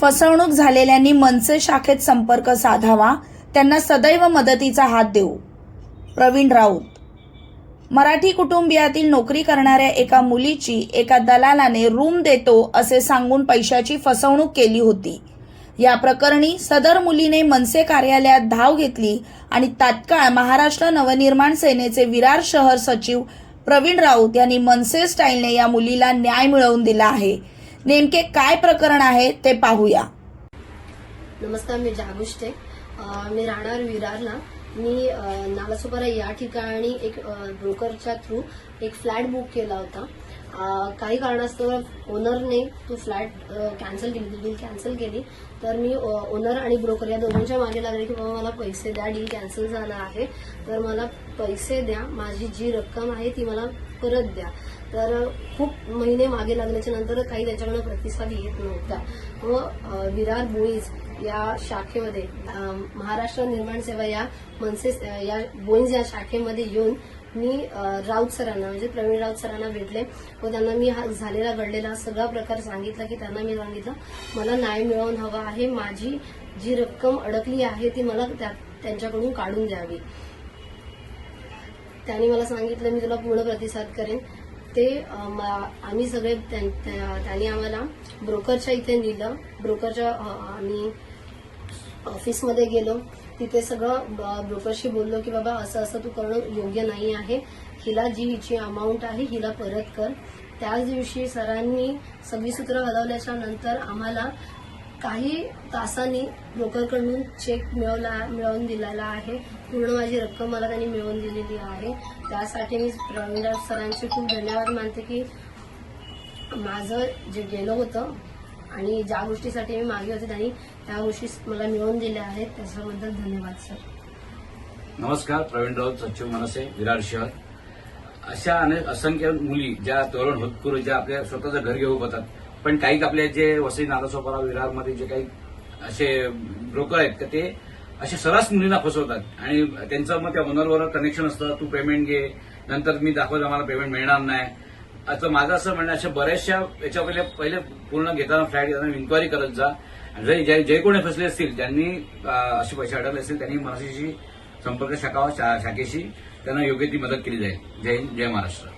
फसवणूक झालेल्यांनी मनसे शाखेत संपर्क साधावा त्यांना सदैव मदतीचा हात देऊ. प्रवीण राऊत. मराठी कुटुंबियातील नोकरी करणाऱ्या एका मुलीची एका दलालाने रूम देतो असे सांगून पैशाची फसवणूक केली होती. या प्रकरणी सदर मुलीने मनसे कार्यालयात धाव घेतली आणि तात्काळ महाराष्ट्र नवनिर्माण सेनेचे विरार शहर सचिव प्रवीण राऊत यांनी मनसे स्टाईलने या मुलीला न्याय मिळवून दिला आहे. नेमके काय प्रकरण आहे ते पाहूया. नमस्कार मी जागुष्टे मी राहणार विरारला. मी नालासोपारा या ठिकाणी एक ब्रोकरच्या थ्रू एक फ्लॅट बुक केला होता. काही कारणास्तव ओनरने तो फ्लॅट कॅन्सल केली. डील कॅन्सल केली. तर मी ओनर आणि ब्रोकर या दोघांच्या मागे लागले की बाबा मला पैसे द्या डील कॅन्सल झाला आहे. तर मला पैसे द्या. माझी जी रक्कम आहे ती मला परत द्या. तर खूप महिने मागे लागल्याच्या नंतर काही त्याच्याकडनं प्रतिसाद येत नव्हता. व विरार बोईज या शाखेमध्ये महाराष्ट्र निर्माण सेवा या मनसे या बोईज या शाखेमध्ये येऊन मी राऊत सरांना म्हणजे प्रवीण राऊत सरांना भेटले व त्यांना मी हा झालेला घडलेला सगळा प्रकार सांगितला की त्यांना मी सांगितलं मला न्याय मिळवून हवा आहे माझी जी रक्कम अडकली आहे ती मला त्यांच्याकडून काढून द्यावी. त्यांनी मला सांगितलं मी तुला पूर्ण प्रतिसाद करेन ते आम्ही सगळे त्यां- त्या- त्यांनी आम्हाला ब्रोकरच्या इथे नेलं. ब्रोकरच्या आम्ही ऑफिसमध्ये गेलो. तिथे सगळं ब- ब्रोकरशी बोललो की बाबा असं असं तू करणं योग्य नाही आहे. हिला जी हिची अमाऊंट आहे हिला परत कर. त्याच दिवशी सरांनी सगळी सूत्र हलवल्याच्या नंतर आम्हाला काही तासांनी ब्रोकरकडून चेक मिळवला मिळवून दिलेला आहे. पूर्ण माझी रक्कम मला त्यांनी मिळवून दिलेली आहे. त्यासाठी मी प्रवीणराज सरांचे खूप धन्यवाद मानते की माझं जे गेलं होतं आणि ज्या गोष्टीसाठी मी मागे होते त्यांनी त्या गोष्टी मला मिळवून दिल्या आहेत. त्याच्याबद्दल धन्यवाद सर. नमस्कार प्रवीण राऊत सचिव मनसे विरार शहर. अशा अनेक असंख्य मुली ज्या तरुण होतकरू ज्या आपल्या स्वतःचं घर घेऊ होतात पण काही आपले जे वसई नालासोपारा विरारमध्ये जे काही असे ब्रोकर आहेत का ते असे सर्रास मुलींना फसवतात. आणि त्यांचं मग त्या ओनरवर कनेक्शन असतं तू पेमेंट घे नंतर मी दाखवलं मला पेमेंट मिळणार नाही. आता माझं असं म्हणणं अशा बऱ्याचशा याच्या पहिले पहिले पूर्ण घेताना फ्लॅट घेताना इन्क्वायरी करत जा. जे जे- कोणी फसले असतील ज्यांनी असे पैसे अडकले असतील त्यांनी मनसेशी संपर्क शाखा शाखेशी त्यांना योग्य ती मदत केली जाईल. जय हिंद जय महाराष्ट्र.